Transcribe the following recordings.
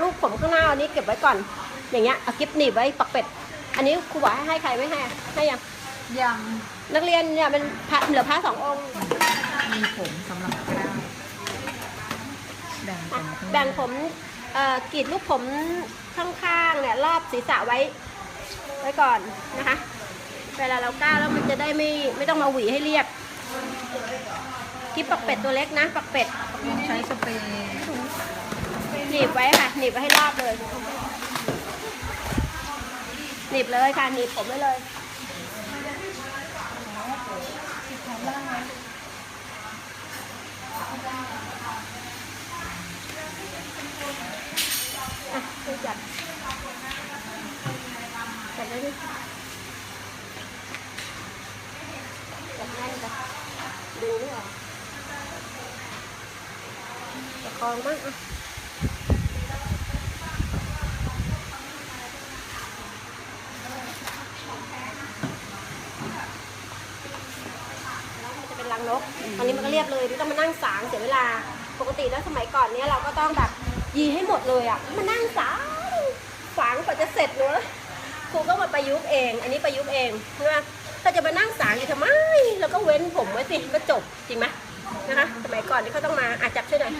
ลูกผมข้างหน้าอันนี้เก็บไว้ก่อน อย่างเงี้ยเอากิฟหนีบไว้ปักเป็ด อันนี้ครูบอกให้ให้ใครไม่ให้อะให้ยังยังนักเรียนเนี่ยเป็นพระเหลือพระสององค์มีผมสำหรับก็ได้แบ่งผอะมข้างหน้าแบ่งผมเอ่อกรีดลูกผมข้างๆเนี่ยรอบศีรษะไว้ ไว้ก่อนนะคะ เวลาเราก้าวแล้วมันจะได้ไม่ไม่ต้องมาหวีให้เรียบกิฟปักเป็ดตัวเล็กนะปักเป็ด ใช้สเปรย์ หนีบไว้ค่ะ หนีบไว้ให้รอบเลย หนีบเลยค่ะ หนีบผมไว้เลยอะช่วยจับจับได้ดิจับแน่นจ้ะดึงไม่ออกประคองมั้งอะ แล้วมั นจะเป็นรังนกตอนนี้มันก็เรียบเลยไม่ต้องมานั่งสางเสียเวลา ปกติแล้วสมัยก่อนเนี้ยเราก็ต้องแบบยีให้หมดเลยอะมานั่งสางสางกว่าจะเสร็จเนอะครูก็มาประยุกต์เอง อันนี้ประยุกต์เองใช่ไหมถ้าจะมานั่งสางอยู่ทำไมเราก็เว้นผมไว้สิก็จบจริงไหมนะคะสมัยก่อนที่เขาต้องมาอาจับช่วยหน่อย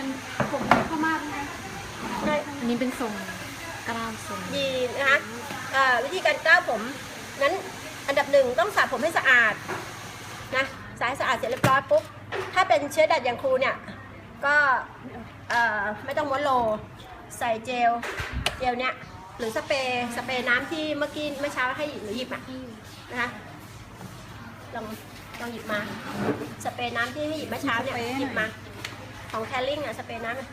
ผมเข้ามาไหมได้อันนี้เป็นทรงกล้ามทรงยีนนะคะเอ่อวิธีการก้าวผมนั้นอันดับหนึ่งต้องสระผมให้สะอาด นะสระให้สะอาดเสร็จเรียบร้อยปุ๊บถ้าเป็นเชื้อดัดอย่างครูเนี่ยก็เอ่อไม่ต้องม้วนโล ใส่เจลเจลเนี่ยหรือสเปรย์สเปรย์น้ำที่เมื่อกี้เมื่อเช้าให้หรือหยิบอะนะคะลองลองหยิบมา สเปรย์น้ำที่ให้หยิบเมื่อเช้าเนี่ยหยิบมา ของแคลริ่งอะสเปรย์น้ำอะ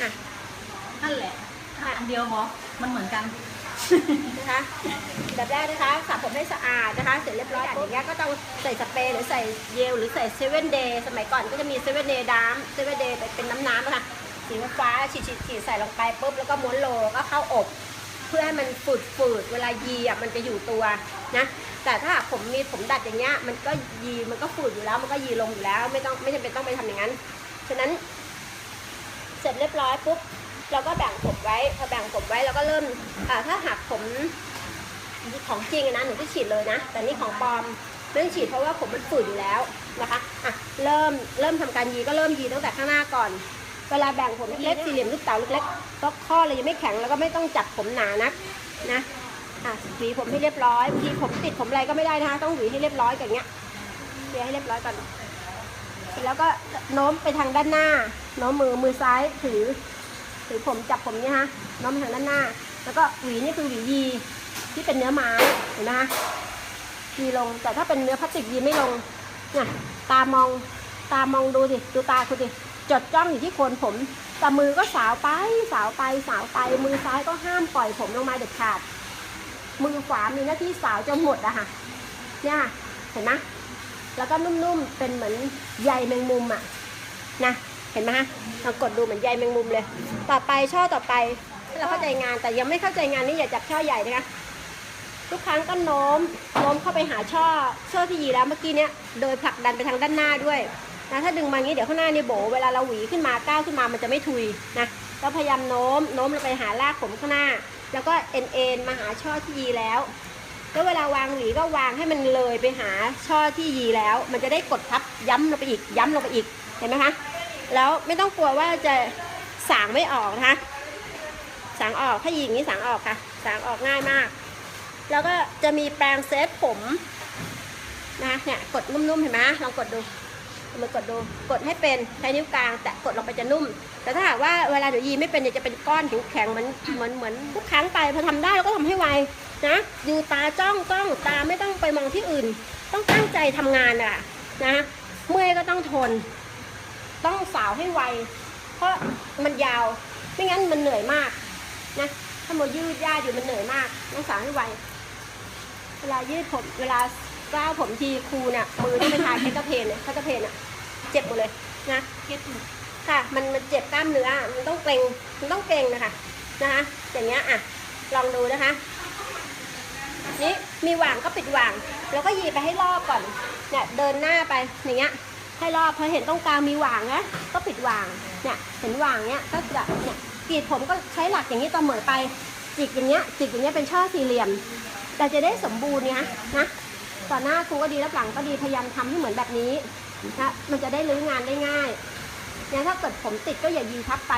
อะนั่นแหละอันเดียวเหรอมันเหมือนกัน นะคะแบบแรกนะคะสระผมให้สะอาดนะคะ เสร็จเรียบร้อยอย่างเงี้ยก็ต้องใส่สเปรย์หรือใส่เยลหรือใส่เซเว่นเดย์สมัยก่อนก็จะมีเซเว่นเดย์ดามเซเว่นเดย์เป็นน้ำน้ำๆอะคะสีฟ้าฉีดฉีดฉีดใส่ลงไปปุ๊บแล้วก็ม้วนโลก็เข้าอบ เพื่อให้มันฝืดฝืดเวลายีอะมันจะอยู่ตัวนะแต่ถ้าผมมีผมดัดอย่างเงี้ยมันก็ยีมันก็ฝืดอยู่แล้ว มันก็ยีลงอยู่แล้ว ไม่ต้องไม่จำเป็นต้องไปทำอย่างนั้นฉะนั้น เสร็จเรียบร้อยปุ๊บ เราก็แบ่งผมไว้พอแบ่งผมไว้เราก็เริ่มอ่าถ้าหากผมของจริงอะนะหนูจะฉีดเลยนะ แต่นี่ของปลอมไม่ต้องฉีดเพราะว่าผมมันฝืดอยู่แล้วนะคะอะเริ่มเริ่มทำการยีก็เริ่มยีตั้งแต่ข้างหน้าก่อน เวลาแบ่งผมเล็กๆสี่เหลี่ยมลูกเต๋าเล็กๆก็ข้อเลยยังไม่แข็งแล้วก็ไม่ต้องจับผมหนานักนะอะหวีผมให้เรียบร้อยบางทีผมติดผมอะไรก็ไม่ได้นะคะ ต้องหวีให้เรียบร้อยอย่างเงี้ยเคลียร์ให้เรียบร้อยก่อนเสร็จแล้วก็โน้มไปทางด้านหน้าโน้มมือมือซ้ายถือ ถือผมจับผมเนี่ยฮะน้อมไปทางด้านหน้า แล้วก็หวีนี่คือหวียีที่เป็นเนื้อไม้เห็นไหมฮะยีลง แต่ถ้าเป็นเนื้อพลาสติกยีไม่ลงเนี่ยตามองตามองดูดิดูตาคุณดิจดจ้องอยู่ที่โคนผมแต่มือก็สาวไปสาวไปสาวไปมือซ้ายก็ห้ามปล่อยผมลงมาเด็ดขาด มือขวามีหน้าที่สาวจนหมดอะค่ะเนี่ยเห็นไหมแล้วก็นุ่มๆเป็นเหมือนใยแมงมุมอะนะ ห็นไหมฮะลองกดดูเหมือนใยแมงมุมเลย ต่อไปช่อต่อไปถ้าเราเข้าใจงานแต่ยังไม่เข้าใจงานนี่อย่าจับช่อใหญ่นะคะทุกครั้งก็โน้มโน้มเข้าไปหาช่อช่อที่ยีแล้วเมื่อกี้เนี้ยโดยผลักดันไปทางด้านหน้าด้วยนะถ้าดึงมางี้เดี๋ยวข้างหน้านี่โบเวลาเราหวีขึ้นมาก้าวขึ้นมามันจะไม่ทุยนะแล้วพยายามโน้มโน้มลงไปหารากผมข้างหน้า แล้วก็เอ็นเอ็นมาหาช่อที่ยีแล้วแล้วเวลาวางหวีก็วางให้มันเลยไปหาช่อที่ยีแล้ว มันจะได้กดทับย้ำลงไปอีกย้ำลงไปอีกเห็นไหมคะ แล้วไม่ต้องกลัวว่าจะสางไม่ออกนะคะสางออกถ้ายีอย่างนี้สางออกค่ะ สางออกง่ายมาก แล้วก็จะมีแปรงเซตผมนะคะเนี่ยกดนุ่มๆเห็นไหมลองกดดูเอามากดดูกดให้เป็นใช้นิ้วกลางแต่กดลงไปจะนุ่ม แต่ถ้าหากว่าเวลาหนูยีไม่เป็นเนี่ยจะเป็นก้อนแข็งๆเหมือนเหมือนเหมือนทุกครั้งไปพอทำได้เราก็ทำให้ไวนะดูตาจ้องจ้องตาไม่ต้องไปมองที่อื่น ต้องตั้งใจทำงานอะนะเมื่อยก็ต้องทน ต้องสาวให้ไว เพราะมันยาว ไม่งั้นมันเหนื่อยมากนะถ้ามายืดยาอยู่มันเหนื่อยมาก ต้องสาวให้ไว เวลายืดผม เวลาก้าวผมทีครูเนี่ยมือต้องไปทาแคตเพนเนี่ยแคตเพนอะเจ็บหมดเลยนะเก็ตค่ะ มันมันเจ็บกล้ามเนื้อมันต้องเกร็งมันต้องเกร็งนะคะนะคะอย่างเงี้ยอะลองดูนะคะนี่มีหว่างก็ปิดหว่าง แล้วก็ยีไปให้รอบก่อนเนี่ยเดินหน้าไปอย่างเงี้ย ให้รอบพอเห็นตรงกลางมีหว่างนะก็ปิดหว่างเนี่ยเห็นหว่างเนี้ยก็จะเนี่ยกรีดผมก็ใช้หลักอย่างนี้ต่อเหมือไปจิกอย่างเงี้ยจิกอย่างเงี้ยเป็นช่อสี่เหลี่ยม แต่จะได้สมบูรณ์เนี่ยนะต่อหน้าครูก็ดีรับหลังก็ดีพยายามทำให้เหมือนแบบนี้นะมันจะได้รื้องานได้ง่ายเนี่ยถ้าเกิดผมติดก็อย่ายีทับไป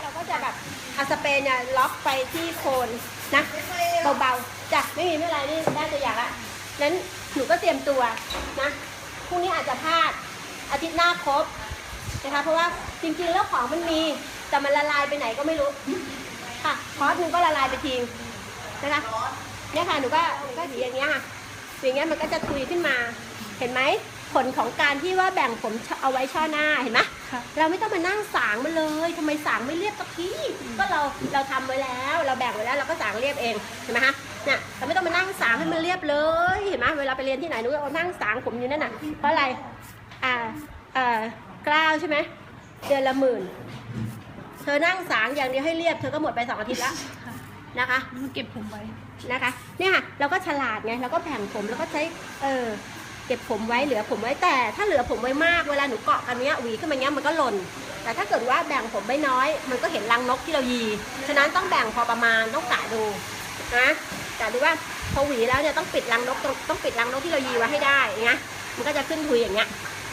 เราก็จะแบบอาสเปรย์เนี่ยล็อกไปที่โคนนะเบาๆจ้ะไม่มีไม่ไรนี่ได้ตัวอย่างละนั้นหนูก็เตรียมตัวนะพรุ่งนี้อาจจะพลาด อาทิตย์หน้าครบนะคะเพราะว่าจริงๆแล้วของมันมีแต่มันละลายไปไหนก็ไม่รู้ค่ะคอร์สหนึงก็ละลายไปทิ้งนะคะเนี่ยค่ะหนูก็หนูก็สีอย่างเงี้ยค่ะสีอย่างเงี้ยมันก็จะทุยขึ้นมาเห็นไหมผลของการที่ว่าแบ่งผมเอาไว้ช่อหน้าเห็นไหมค่ะเราไม่ต้องมานั่งสางมันเลยทำไมสางไม่เรียบสักทีก็เราเราทำไว้แล้ว เราแบ่งไว้แล้วเราก็สางเรียบเองเห็นไหมคะเนี่ยเราไม่ต้องมานั่งสางให้มันเรียบเลยเห็นไหมเวลาไปเรียนที่ไหนหนูก็เอานั่งสางผมอยู่นั่นน่ะเพราะอะไร อ่าอ่ากล้าวใช่ไหมเดือนละหมื่น เธอนั่งสางอย่างเดียวให้เรียบ เธอก็หมดไปสองอาทิตย์แล้วค่ะ นะคะ มันเก็บผมไว้ นะคะเนี่ยค่ะเราก็ฉลาดไงเราก็แบ่งผมแล้วก็ใช้เออเก็บผมไว้เหลือผมไว้แต่ ถ้าเหลือผมไว้มากเวลาหนูเกาะกันเนี้ยหวีขึ้นมาเนี้ยมันก็หล่น แต่ถ้าเกิดว่าแบ่งผมไว้น้อย มันก็เห็นรังนกที่เรายีฉะนั้นต้องแบ่งพอประมาณต้องกะดูนะกะดูว่าพอหวีแล้วเนี่ยต้องปิดรังนกต้องต้องปิดรังนกที่เรายีไว้ให้ได้นะมันก็จะขึ้นทุยอย่างเงี้ย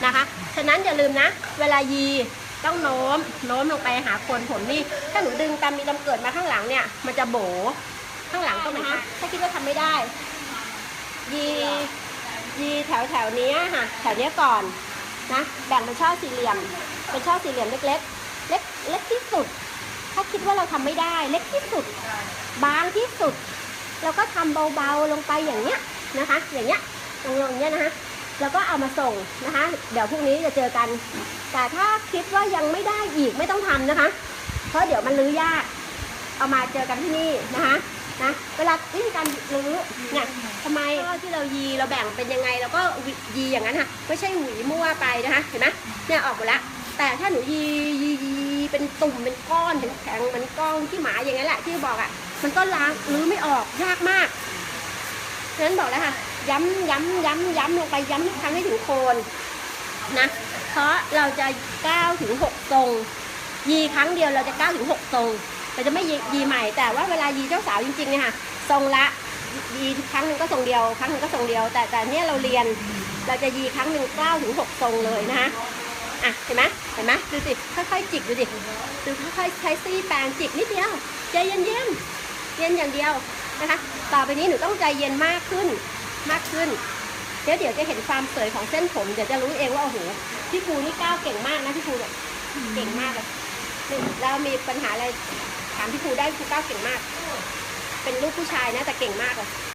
นะคะ ฉะนั้นอย่าลืมนะ เวลายีต้องโน้มโน้มลงไปหาโคนผมนี่ ถ้าหนูดึงตามมีตำเกิดมาข้างหลังเนี่ย มันจะโบข้างหลังก็เหมือนกันถ้าคิดว่าทำไม่ได้ ยียีแถวแถวๆเนี้ยค่ะ แถวเนี้ยก่อนนะ แบ่งเป็นช่อสี่เหลี่ยม เป็นช่อสี่เหลี่ยมเล็กๆ เล็กเล็กที่สุด ถ้าคิดว่าเราทำไม่ได้ เล็กที่สุด บางที่สุด เราก็ทำเบาๆลงไปอย่างเนี้ยนะคะ อย่างเนี้ยลงๆอย่างเนี้ยนะคะ แล้วก็เอามาส่งนะคะ เดี๋ยวพรุ่งนี้จะเจอกัน แต่ถ้าคิดว่ายังไม่ได้อีกไม่ต้องทำนะคะ เพราะเดี๋ยวมันรื้อยาก เอามาเจอกันที่นี่นะคะนะเวลาวิธีการรื้อเนี่ยทำไมที่เรายีเราแบ่งเป็นยังไงเราก็ยีอย่างนั้นค่ะไม่ใช่หวีมั่วไปนะคะเห็นไหมเนี่ยออกหมดล้วแต่ถ้าหนูยียียีเป็นตุ่มเป็นก้อนแข็งเหมันก้อนที่หมาอย่างนั้นแหละที่บอกอะ มันก็ล้างรื้อไม่ออกยากมากฉะนั้นบอกแล้วค่ะ ย้ำย้ำย้ำย้ำลงไปย้ำทุกครั้งให้ถึงโคนนะเพราะเราจะก้าวถึงหกทรง ยีครั้งเดียวเราจะก้าวถึงหกทรงเราจะไม่ยียีใหม่ แต่ว่าเวลายีเจ้าสาวจริงๆเนี่ยค่ะทรงละยีครั้งหนึ่งก็ทรงเดียว ครั้งหนึ่งก็ทรงเดียว แต่แต่เนี่ยเราเรียนเราจะยีครั้งหนึ่งเก้าถึงหกทรงเลยนะคะอะเห็นไหมเห็นไหมดูสิค่อยๆจิกดูสิดูค่อยๆใช้ซี่แปรงจิกนิดเดียวใจเย็นๆเย็นอย่างเดียวนะคะ ต่อไปนี้หนูต้องใจเย็นมากขึ้น มากขึ้นเดี๋ยวเดี๋ยวจะเห็นความสวยของเส้นผม เดี๋ยวจะรู้เองว่าโอ้โหพี่ภูนี่ก้าวเก่งมากนะพี่ภูแบบเก่งมากเลยเรามีปัญหาอะไรถามพี่ครูได้ครูก้าวเก่งมาก เป็นลูกผู้ชายนะแต่เก่งมากเลย